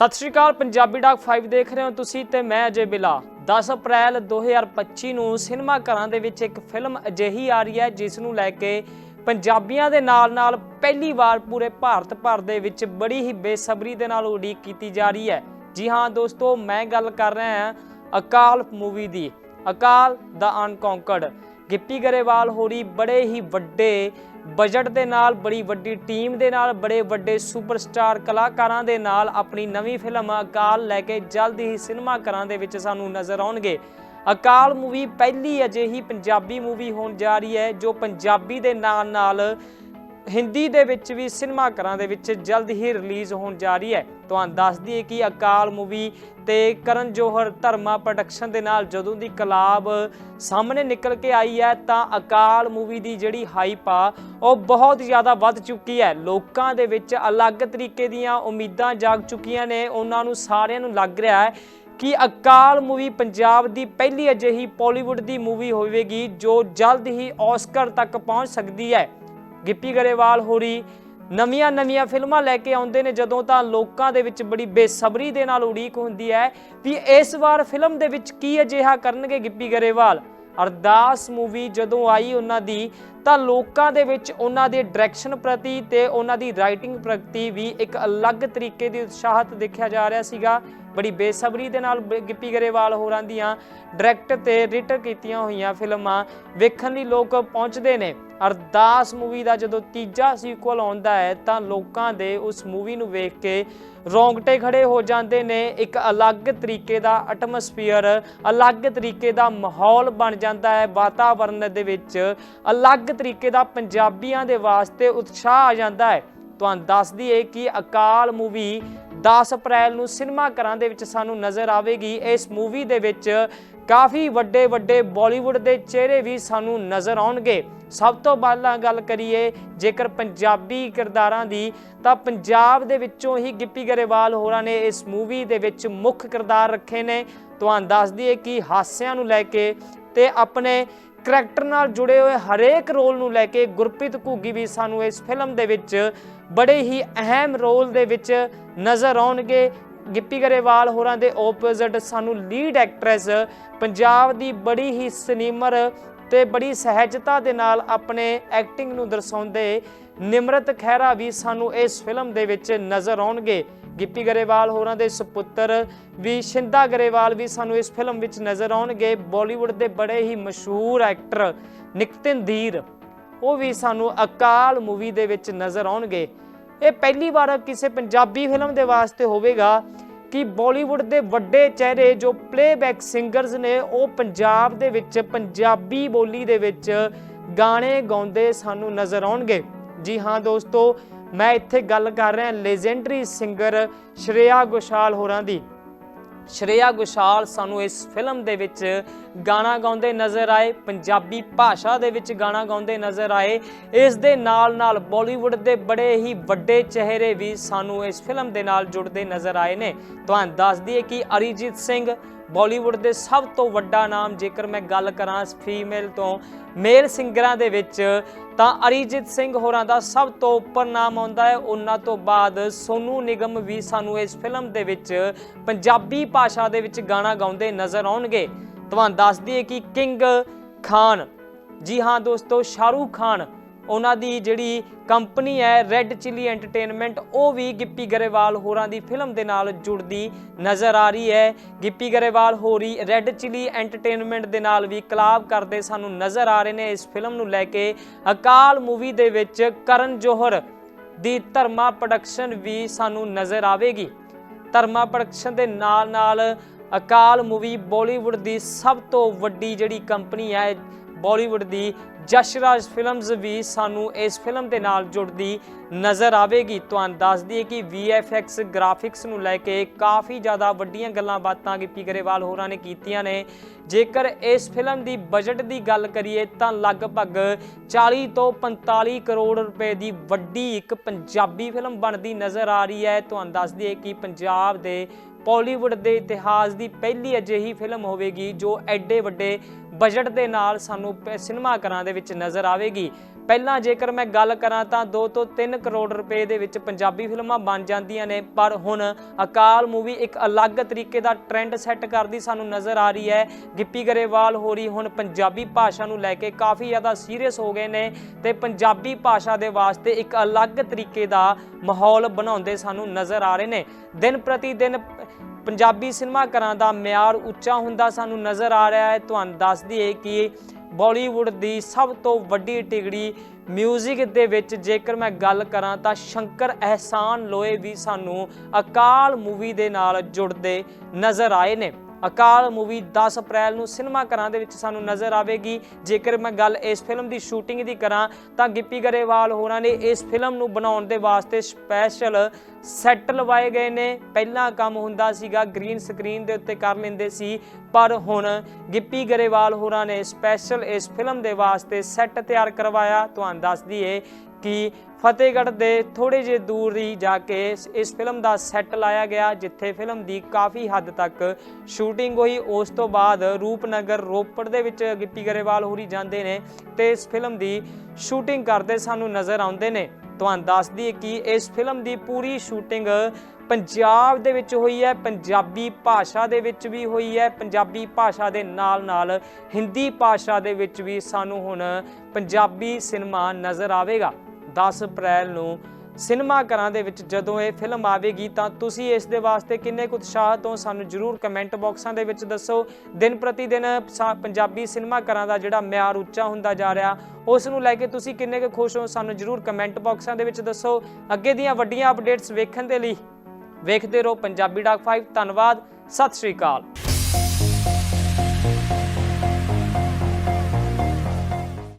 ਸਤਿ ਸ਼੍ਰੀ ਅਕਾਲ, ਪੰਜਾਬੀ ਡਾਕ 5 ਦੇਖ ਰਹੇ ਹੋ ਤੁਸੀਂ ਤੇ ਮੈਂ ਅਜੇ ਬਿਲਾ। 10 ਅਪ੍ਰੈਲ 2025 ਨੂੰ ਸਿਨੇਮਾ ਘਰਾਂ ਦੇ ਵਿੱਚ ਇੱਕ ਫਿਲਮ ਅਜਿਹੀ ਆ ਰਹੀ ਹੈ, ਜਿਸ ਨੂੰ ਲੈ ਕੇ ਪੰਜਾਬੀਆਂ ਦੇ ਨਾਲ-ਨਾਲ ਪਹਿਲੀ ਵਾਰ ਪੂਰੇ ਭਾਰਤ ਭਰ ਦੇ ਵਿੱਚ ਬੜੀ ਹੀ ਬੇਸਬਰੀ ਦੇ ਨਾਲ ਉਡੀਕ ਕੀਤੀ ਜਾ ਰਹੀ ਹੈ। ਜੀ ਹਾਂ ਦੋਸਤੋ, ਮੈਂ ਗੱਲ ਕਰ ਰਿਹਾ ਹਾਂ ਅਕਾਲ ਮੂਵੀ ਦੀ। ਅਕਾਲ ਦਾ ਅਨਕੌਂਕਰਡ ਗਿੱਪੀ ਗਰੇਵਾਲ ਹੋਰੀ ਬੜੇ ਹੀ ਵੱਡੇ ਬਜਟ ਦੇ ਨਾਲ, ਬੜੀ ਵੱਡੀ ਟੀਮ ਦੇ ਨਾਲ, ਬੜੇ ਵੱਡੇ ਸੁਪਰਸਟਾਰ ਕਲਾਕਾਰਾਂ ਦੇ ਨਾਲ ਆਪਣੀ ਨਵੀਂ ਫਿਲਮ ਅਕਾਲ ਲੈ ਕੇ ਜਲਦ ਹੀ ਸਿਨੇਮਾ ਘਰਾਂ ਦੇ ਵਿੱਚ ਸਾਨੂੰ ਨਜ਼ਰ ਆਉਣਗੇ। ਅਕਾਲ ਮੂਵੀ ਪਹਿਲੀ ਅਜਿਹੀ ਪੰਜਾਬੀ ਮੂਵੀ ਹੋਣ ਜਾ ਰਹੀ ਹੈ ਜੋ ਪੰਜਾਬੀ ਦੇ ਨਾਲ ਨਾਲ ਹਿੰਦੀ ਦੇ ਵਿੱਚ ਵੀ ਸਿਨੇਮਾ ਘਰਾਂ ਦੇ ਵਿੱਚ ਜਲਦ ਹੀ ਰਿਲੀਜ਼ ਹੋਣ ਜਾ ਰਹੀ ਹੈ। ਤੁਹਾਨੂੰ ਦੱਸ ਦਈਏ ਕਿ ਅਕਾਲ ਮੂਵੀ ਤੇ ਕਰਨ ਜੋਹਰ ਧਰਮਾ ਪ੍ਰੋਡਕਸ਼ਨ ਦੇ ਨਾਲ ਜਦੋਂ ਦੀ ਕਲਾਬ ਸਾਹਮਣੇ ਨਿਕਲ ਕੇ ਆਈ ਹੈ ਤਾਂ ਅਕਾਲ ਮੂਵੀ ਦੀ ਜਿਹੜੀ ਹਾਈਪ ਆ, ਉਹ ਬਹੁਤ ਜ਼ਿਆਦਾ ਵੱਧ ਚੁੱਕੀ ਹੈ। ਲੋਕਾਂ ਦੇ ਵਿੱਚ ਅਲੱਗ ਤਰੀਕੇ ਦੀਆਂ ਉਮੀਦਾਂ ਜਾਗ ਚੁੱਕੀਆਂ ਨੇ। ਉਹਨਾਂ ਨੂੰ ਸਾਰਿਆਂ ਨੂੰ ਲੱਗ ਰਿਹਾ ਹੈ ਕਿ ਅਕਾਲ ਮੂਵੀ ਪੰਜਾਬ ਦੀ ਪਹਿਲੀ ਅਜਿਹੀ ਬਾਲੀਵੁੱਡ ਦੀ ਮੂਵੀ ਹੋਵੇਗੀ ਜੋ ਜਲਦ ਹੀ ਆਸਕਰ ਤੱਕ ਪਹੁੰਚ ਸਕਦੀ ਹੈ। ਗਿੱਪੀ ਗਰੇਵਾਲ ਹੋਰੀ ਨਵੀਆਂ ਨਵੀਆਂ ਫਿਲਮਾਂ ਲੈ ਕੇ ਆਉਂਦੇ ਨੇ, ਜਦੋਂ ਤਾਂ ਲੋਕਾਂ ਦੇ ਵਿੱਚ ਬੜੀ ਬੇਸਬਰੀ ਦੇ ਨਾਲ ਉਡੀਕ ਹੁੰਦੀ ਹੈ ਵੀ ਇਸ ਵਾਰ ਫਿਲਮ ਦੇ ਵਿੱਚ ਕੀ ਅਜਿਹਾ ਕਰਨਗੇ ਗਿੱਪੀ ਗਰੇਵਾਲ। ਅਰਦਾਸ ਮੂਵੀ ਜਦੋਂ ਆਈ ਉਹਨਾਂ ਦੀ, ਤਾਂ ਲੋਕਾਂ ਦੇ ਵਿੱਚ ਉਹਨਾਂ ਦੇ ਡਾਇਰੈਕਸ਼ਨ ਪ੍ਰਤੀ ਤੇ ਉਹਨਾਂ ਦੀ ਰਾਈਟਿੰਗ ਪ੍ਰਤੀ ਵੀ ਇੱਕ ਅਲੱਗ ਤਰੀਕੇ ਦੀ ਉਤਸ਼ਾਹਤ ਦੇਖਿਆ ਜਾ ਰਿਹਾ ਸੀਗਾ। ਬੜੀ ਬੇਸਬਰੀ ਦੇ ਨਾਲ ਬ- ਗਿੱਪੀ ਗਰੇਵਾਲ ਹੋਰਾਂ ਦੀਆਂ ਡਾਇਰੈਕਟ ਤੇ ਰਿਟਰ ਕੀਤੀਆਂ ਹੋਈਆਂ ਫਿਲਮਾਂ ਵੇਖਣ ਲਈ ਲੋਕ ਪਹੁੰਚਦੇ ਨੇ। ਅਰਦਾਸ ਮੂਵੀ ਦਾ ਜਦੋਂ ਤੀਜਾ ਸੀਕੁਅਲ ਆਉਂਦਾ ਹੈ, ਤਾਂ ਲੋਕਾਂ ਦੇ ਉਸ ਮੂਵੀ ਨੂੰ ਵੇਖ ਕੇ ਰੌਂਗਟੇ ਖੜੇ ਹੋ ਜਾਂਦੇ ਨੇ। ਇੱਕ ਅਲੱਗ ਤਰੀਕੇ ਦਾ ਐਟਮੋਸਫੀਅਰ ਅਲੱਗ ਤਰੀਕੇ ਦਾ ਮਾਹੌਲ ਬਣ ਜਾਂਦਾ ਹੈ ਵਾਤਾਵਰਣ ਦੇ ਵਿੱਚ। ਅਲੱਗ ਤਰੀਕੇ ਦਾ ਪੰਜਾਬੀਆਂ ਦੇ ਵਾਸਤੇ ਉਤਸ਼ਾਹ ਆ ਜਾਂਦਾ ਹੈ। ਤੁਹਾਨੂੰ ਦੱਸ ਦਈਏ ਕਿ ਅਕਾਲ ਮੂਵੀ 10 ਅਪ੍ਰੈਲ ਨੂੰ ਸਿਨੇਮਾ ਘਰਾਂ ਦੇ ਵਿੱਚ ਸਾਨੂੰ ਨਜ਼ਰ ਆਵੇਗੀ। ਇਸ ਮੂਵੀ ਦੇ ਵਿੱਚ ਕਾਫੀ ਵੱਡੇ ਵੱਡੇ ਬਾਲੀਵੁੱਡ ਦੇ ਚਿਹਰੇ ਵੀ ਸਾਨੂੰ ਨਜ਼ਰ ਆਉਣਗੇ। ਸਭ ਤੋਂ ਪਹਿਲਾਂ ਗੱਲ ਕਰੀਏ, ਜੇਕਰ ਪੰਜਾਬੀ ਕਿਰਦਾਰਾਂ ਦੀ, ਤਾਂ ਪੰਜਾਬ ਦੇ ਵਿੱਚੋਂ ਹੀ ਗਿੱਪੀ ਗਰੇਵਾਲ ਹੋਰਾਂ ਨੇ ਇਸ ਮੂਵੀ ਦੇ ਵਿੱਚ ਮੁੱਖ ਕਿਰਦਾਰ ਰੱਖੇ ਨੇ। ਤੁਹਾਨੂੰ ਦੱਸ ਦਈਏ ਕਿ ਹਾਸਿਆਂ ਨੂੰ ਲੈ ਕੇ ਤੇ ਆਪਣੇ ਕਰੈਕਟਰ ਨਾਲ ਜੁੜੇ ਹੋਏ ਹਰੇਕ ਰੋਲ ਨੂੰ ਲੈ ਕੇ ਗੁਰਪ੍ਰੀਤ ਘੁੱਗੀ ਵੀ ਸਾਨੂੰ ਇਸ ਫਿਲਮ ਦੇ ਵਿੱਚ ਬੜੇ ਹੀ ਅਹਿਮ ਰੋਲ ਦੇ ਵਿੱਚ ਨਜ਼ਰ ਆਉਣਗੇ। ਗਿੱਪੀ ਗਰੇਵਾਲ ਹੋਰਾਂ ਦੇ ਆਪੋਜ਼ਿਟ ਸਾਨੂੰ ਲੀਡ ਐਕਟਰੈਸ ਪੰਜਾਬ ਦੀ ਬੜੀ ਹੀ ਸਿਨੇਮਰ ਤੇ ਬੜੀ ਸਹਿਜਤਾ ਦੇ ਨਾਲ ਆਪਣੇ ਐਕਟਿੰਗ ਨੂੰ ਦਰਸਾਉਂਦੇ ਨਿਮਰਤ ਖਹਿਰਾ ਵੀ ਸਾਨੂੰ ਇਸ ਫਿਲਮ ਦੇ ਵਿੱਚ ਨਜ਼ਰ ਆਉਣਗੇ। ਗਿੱਪੀ ਗਰੇਵਾਲ ਹੋਰਾਂ ਦੇ ਸੁਪੁੱਤਰ ਵੀ ਸ਼ਿੰਦਾ ਗਰੇਵਾਲ ਵੀ ਸਾਨੂੰ ਇਸ ਫਿਲਮ ਵਿੱਚ ਨਜ਼ਰ ਆਉਣਗੇ। ਬਾਲੀਵੁੱਡ ਦੇ ਬੜੇ ਹੀ ਮਸ਼ਹੂਰ ਐਕਟਰ ਨਿਕਤਨ ਧੀਰ ਉਹ ਵੀ ਸਾਨੂੰ ਅਕਾਲ ਮੂਵੀ ਦੇ ਵਿੱਚ ਨਜ਼ਰ ਆਉਣਗੇ। ਇਹ ਪਹਿਲੀ ਵਾਰ ਕਿਸੇ ਪੰਜਾਬੀ ਫਿਲਮ ਦੇ ਵਾਸਤੇ ਹੋਵੇਗਾ ਕਿ ਬਾਲੀਵੁੱਡ ਦੇ ਵੱਡੇ ਚਿਹਰੇ ਜੋ ਪਲੇਬੈਕ ਸਿੰਗਰਸ ਨੇ, ਉਹ ਪੰਜਾਬ ਦੇ ਵਿੱਚ, ਪੰਜਾਬੀ ਬੋਲੀ ਦੇ ਵਿੱਚ ਗਾਣੇ ਗਾਉਂਦੇ ਸਾਨੂੰ ਨਜ਼ਰ ਆਉਣਗੇ। ਜੀ ਹਾਂ ਦੋਸਤੋ, ਮੈਂ ਇੱਥੇ ਗੱਲ ਕਰ ਰਿਹਾ ਲੈਜੈਂਡਰੀ ਸਿੰਗਰ ਸ਼੍ਰੇਆ ਗੋਸ਼ਾਲ ਹੋਰਾਂ ਦੀ। ਸ਼੍ਰੇਆ ਘੋਸ਼ਾਲ ਸਾਨੂੰ ਇਸ ਫਿਲਮ ਦੇ ਵਿੱਚ ਗਾਣਾ ਗਾਉਂਦੇ ਨਜ਼ਰ ਆਏ, ਪੰਜਾਬੀ ਭਾਸ਼ਾ ਦੇ ਵਿੱਚ ਗਾਣਾ ਗਾਉਂਦੇ ਨਜ਼ਰ ਆਏ। ਇਸ ਦੇ ਨਾਲ ਨਾਲ ਬਾਲੀਵੁੱਡ ਦੇ ਬੜੇ ਹੀ ਵੱਡੇ ਚਿਹਰੇ ਵੀ ਸਾਨੂੰ ਇਸ ਫਿਲਮ ਦੇ ਨਾਲ ਜੁੜਦੇ ਨਜ਼ਰ ਆਏ ਨੇ। ਤੁਹਾਨੂੰ ਦੱਸ ਦਈਏ ਕਿ ਅਰੀਜੀਤ ਸਿੰਘ ਬਾਲੀਵੁੱਡ ਦੇ ਸਭ ਤੋਂ ਵੱਡਾ ਨਾਮ, ਜੇਕਰ ਮੈਂ ਗੱਲ ਕਰਾਂ ਫੀਮੇਲ ਤੋਂ, ਮੇਲ ਸਿੰਗਰਾਂ ਦੇ ਵਿੱਚ, ਤਾਂ ਅਰੀਜੀਤ ਸਿੰਘ ਹੋਰਾਂ ਦਾ ਸਭ ਤੋਂ ਉੱਪਰ ਨਾਮ ਆਉਂਦਾ ਹੈ। ਉਹਨਾਂ ਤੋਂ ਬਾਅਦ ਸੋਨੂ ਨਿਗਮ ਵੀ ਸਾਨੂੰ ਇਸ ਫਿਲਮ ਦੇ ਵਿੱਚ ਪੰਜਾਬੀ ਭਾਸ਼ਾ ਦੇ ਵਿੱਚ ਗਾਣਾ ਗਾਉਂਦੇ ਨਜ਼ਰ ਆਉਣਗੇ। ਤੁਹਾਨੂੰ ਦੱਸ ਦਈਏ ਕਿ ਕਿੰਗ ਖਾਨ। ਜੀ ਹਾਂ ਦੋਸਤੋ, ਸ਼ਾਹਰੂਖ ਖਾਨ ਉਹਨਾਂ ਦੀ ਜਿਹੜੀ ਕੰਪਨੀ ਹੈ ਰੈੱਡ ਚਿਲੀ ਐਂਟਰਟੇਨਮੈਂਟ ਉਹ ਵੀ ਗਿੱਪੀ ਗਰੇਵਾਲ ਹੋਰਾਂ ਦੀ ਫਿਲਮ ਦੇ ਨਾਲ ਜੁੜਦੀ ਨਜ਼ਰ ਆ ਰਹੀ ਹੈ। ਗਿੱਪੀ ਗਰੇਵਾਲ ਹੋਰੀ ਰੈੱਡ ਚਿਲੀ ਐਂਟਰਟੇਨਮੈਂਟ ਦੇ ਨਾਲ ਵੀ ਕਲਾਬ ਕਰਦੇ ਸਾਨੂੰ ਨਜ਼ਰ ਆ ਰਹੇ ਨੇ ਇਸ ਫਿਲਮ ਨੂੰ ਲੈ ਕੇ। ਅਕਾਲ ਮੂਵੀ ਦੇ ਵਿੱਚ ਕਰਨ ਜੋਹਰ ਦੀ ਧਰਮਾ ਪ੍ਰੋਡਕਸ਼ਨ ਵੀ ਸਾਨੂੰ ਨਜ਼ਰ ਆਵੇਗੀ। ਧਰਮਾ ਪ੍ਰੋਡਕਸ਼ਨ ਦੇ ਨਾਲ ਨਾਲ ਅਕਾਲ ਮੂਵੀ ਬਾਲੀਵੁੱਡ ਦੀ ਸਭ ਤੋਂ ਵੱਡੀ ਜਿਹੜੀ ਕੰਪਨੀ ਹੈ ਬਾਲੀਵੁੱਡ ਦੀ ਜਸ਼ਰਾਜ ਫਿਲਮਜ਼ ਵੀ ਸਾਨੂੰ ਇਸ ਫਿਲਮ ਦੇ ਨਾਲ ਜੁੜਦੀ ਨਜ਼ਰ ਆਵੇਗੀ। ਤੁਹਾਨੂੰ ਦੱਸ ਦਈਏ ਕਿ VFX ਗ੍ਰਾਫਿਕਸ ਨੂੰ ਲੈ ਕੇ ਕਾਫੀ ਜ਼ਿਆਦਾ ਵੱਡੀਆਂ ਗੱਲਾਂ ਬਾਤਾਂ ਗਿੱਪੀ ਗਰੇਵਾਲ ਹੋਰਾਂ ਨੇ ਕੀਤੀਆਂ ਨੇ। ਜੇਕਰ ਇਸ ਫਿਲਮ ਦੀ ਬਜਟ ਦੀ ਗੱਲ ਕਰੀਏ ਤਾਂ ਲਗਭਗ 40 ਤੋਂ 45 ਕਰੋੜ ਰੁਪਏ ਦੀ ਵੱਡੀ ਇੱਕ ਪੰਜਾਬੀ ਫਿਲਮ ਬਣਦੀ ਨਜ਼ਰ ਆ ਰਹੀ ਹੈ। ਤੁਹਾਨੂੰ ਦੱਸ ਦਈਏ ਕਿ ਪੰਜਾਬ ਦੇ ਬਾਲੀਵੁੱਡ ਦੇ ਇਤਿਹਾਸ ਦੀ ਪਹਿਲੀ ਅਜਿਹੀ ਫਿਲਮ ਹੋਵੇਗੀ ਜੋ ਐਡੇ ਵੱਡੇ ਬਜਟ ਦੇ ਨਾਲ ਸਾਨੂੰ ਪ- ਸਿਨੇਮਾ ਘਰਾਂ ਦੇ ਵਿੱਚ ਨਜ਼ਰ ਆਵੇਗੀ। ਪਹਿਲਾਂ ਜੇਕਰ ਮੈਂ ਗੱਲ ਕਰਾਂ ਤਾਂ 2 ਤੋਂ 3 ਕਰੋੜ ਰੁਪਏ ਦੇ ਵਿੱਚ ਪੰਜਾਬੀ ਫਿਲਮਾਂ ਬਣ ਜਾਂਦੀਆਂ ਨੇ, ਪਰ ਹੁਣ ਅਕਾਲ ਮੂਵੀ ਇੱਕ ਅਲੱਗ ਤਰੀਕੇ ਦਾ ਟ੍ਰੈਂਡ ਸੈੱਟ ਕਰਦੀ ਸਾਨੂੰ ਨਜ਼ਰ ਆ ਰਹੀ ਹੈ। ਗਿੱਪੀ ਗਰੇਵਾਲ ਹੋਰੀ ਹੁਣ ਪੰਜਾਬੀ ਭਾਸ਼ਾ ਨੂੰ ਲੈ ਕੇ ਕਾਫੀ ਜ਼ਿਆਦਾ ਸੀਰੀਅਸ ਹੋ ਗਏ ਨੇ ਤੇ ਪੰਜਾਬੀ ਭਾਸ਼ਾ ਦੇ ਵਾਸਤੇ ਇੱਕ ਅਲੱਗ ਤਰੀਕੇ ਦਾ ਮਾਹੌਲ ਬਣਾਉਂਦੇ ਸਾਨੂੰ ਨਜ਼ਰ ਆ ਰਹੇ ਨੇ। ਦਿਨ ਪ੍ਰਤੀ ਦਿਨ ਪੰਜਾਬੀ ਸਿਨੇਮਾ ਘਰਾਂ ਦਾ ਮਿਆਰ ਉੱਚਾ ਹੁੰਦਾ ਸਾਨੂੰ ਨਜ਼ਰ ਆ ਰਿਹਾ ਹੈ। ਤੁਹਾਨੂੰ ਦੱਸ ਦਈਏ ਕਿ ਬਾਲੀਵੁੱਡ ਦੀ ਸਭ ਤੋਂ ਵੱਡੀ ਟਿਗੜੀ ਮਿਊਜ਼ਿਕ ਦੇ ਵਿੱਚ ਜੇਕਰ ਮੈਂ ਗੱਲ ਕਰਾਂ ਤਾਂ ਸ਼ੰਕਰ ਅਹਿਸਾਨ ਲੋਏ ਵੀ ਸਾਨੂੰ ਅਕਾਲ ਮੂਵੀ ਦੇ ਨਾਲ ਜੁੜਦੇ ਨਜ਼ਰ ਆਏ ਨੇ। ਅਕਾਲ ਮੂਵੀ 10 ਅਪ੍ਰੈਲ ਨੂੰ ਸਿਨੇਮਾ ਘਰਾਂ ਦੇ ਵਿੱਚ ਸਾਨੂੰ ਨਜ਼ਰ ਆਵੇਗੀ। ਜੇਕਰ ਮੈਂ ਗੱਲ ਇਸ ਫਿਲਮ ਦੀ ਸ਼ੂਟਿੰਗ ਦੀ ਕਰਾਂ, ਤਾਂ ਗਿੱਪੀ ਗਰੇਵਾਲ ਹੋਰਾਂ ਨੇ ਇਸ ਫਿਲਮ ਨੂੰ ਬਣਾਉਣ ਦੇ ਵਾਸਤੇ ਸਪੈਸ਼ਲ ਸੈੱਟ ਲਵਾਏ ਗਏ ਨੇ। ਪਹਿਲਾਂ ਕੰਮ ਹੁੰਦਾ ਸੀਗਾ ਗ੍ਰੀਨ ਸਕਰੀਨ ਦੇ ਉੱਤੇ ਕਰ ਲੈਂਦੇ ਸੀ, ਪਰ ਹੁਣ ਗਿੱਪੀ ਗਰੇਵਾਲ ਹੋਰਾਂ ਨੇ ਸਪੈਸ਼ਲ ਇਸ ਫਿਲਮ ਦੇ ਵਾਸਤੇ ਸੈੱਟ ਤਿਆਰ ਕਰਵਾਇਆ। ਤੁਹਾਨੂੰ ਦੱਸ ਦਈਏ ਕਿ ਫਤਿਹਗੜ੍ਹ ਦੇ ਥੋੜੇ ਜਿਹੇ ਦੂਰ ਹੀ ਜਾ ਕੇ ਇਸ- ਇਸ ਫਿਲਮ ਦਾ ਸੈੱਟ ਲਾਇਆ ਗਿਆ, ਜਿੱਥੇ ਫਿਲਮ ਦੀ ਕਾਫੀ ਹੱਦ ਤੱਕ ਸ਼ੂਟਿੰਗ ਹੋਈ। ਉਸ ਤੋਂ ਬਾਅਦ ਰੂਪਨਗਰ ਰੋਪੜ ਦੇ ਵਿੱਚ ਗਿੱਪੀ ਗਰੇਵਾਲ ਹੋਰੀ ਜਾਂਦੇ ਨੇ ਤੇ ਇਸ ਫਿਲਮ ਦੀ ਸ਼ੂਟਿੰਗ ਕਰਦੇ ਸਾਨੂੰ ਨਜ਼ਰ ਆਉਂਦੇ ਨੇ। ਤੁਹਾਨੂੰ ਦੱਸ ਦਈਏ ਕਿ ਇਸ ਫਿਲਮ ਦੀ ਪੂਰੀ ਸ਼ੂਟਿੰਗ ਪੰਜਾਬ ਦੇ ਵਿੱਚ ਹੋਈ ਹੈ, ਪੰਜਾਬੀ ਭਾਸ਼ਾ ਦੇ ਵਿੱਚ ਵੀ ਹੋਈ ਹੈ, ਪੰਜਾਬੀ ਭਾਸ਼ਾ ਦੇ ਨਾਲ ਨਾਲ ਹਿੰਦੀ ਭਾਸ਼ਾ ਦੇ ਵਿੱਚ ਵੀ ਸਾਨੂੰ ਹੁਣ ਪੰਜਾਬੀ ਸਿਨੇਮਾ ਨਜ਼ਰ ਆਵੇਗਾ। 10 ਅਪ੍ਰੈਲ ਨੂੰ ਸਿਨੇਮਾ ਘਰਾਂ ਦੇ ਵਿੱਚ ਜਦੋਂ ਇਹ ਫਿਲਮ ਆਵੇਗੀ ਤਾਂ ਤੁਸੀਂ ਇਸ ਦੇ ਵਾਸਤੇ ਕਿੰਨੇ ਕੁ ਉਤਸ਼ਾਹਤ ਹੋ ਸਾਨੂੰ ਜਰੂਰ ਕਮੈਂਟ ਬਾਕਸਾਂ ਦੇ ਵਿੱਚ ਦੱਸੋ। ਦਿਨ ਪ੍ਰਤੀ ਦਿਨ ਸਾ- ਪੰਜਾਬੀ ਸਿਨੇਮਾ ਘਰਾਂ ਦਾ ਜਿਹੜਾ ਮਿਆਰ ਉੱਚਾ ਹੁੰਦਾ ਜਾ ਰਿਹਾ, ਉਸ ਨੂੰ ਲੈ ਕੇ ਤੁਸੀਂ ਕਿੰਨੇ ਕੁ ਖੁਸ਼ ਹੋ ਸਾਨੂੰ ਜਰੂਰ ਕਮੈਂਟ ਬਾਕਸਾਂ ਦੇ ਵਿੱਚ ਦੱਸੋ। ਅੱਗੇ ਦੀਆਂ ਵੱਡੀਆਂ ਅਪਡੇਟਸ ਵੇਖਣ ਦੇ ਲਈ ਵੇਖਦੇ ਰਹੋ ਪੰਜਾਬੀ ਡਾਕ 5 ਧੰਨਵਾਦ, ਸਤਿ ਸ਼੍ਰੀ ਅਕਾਲ।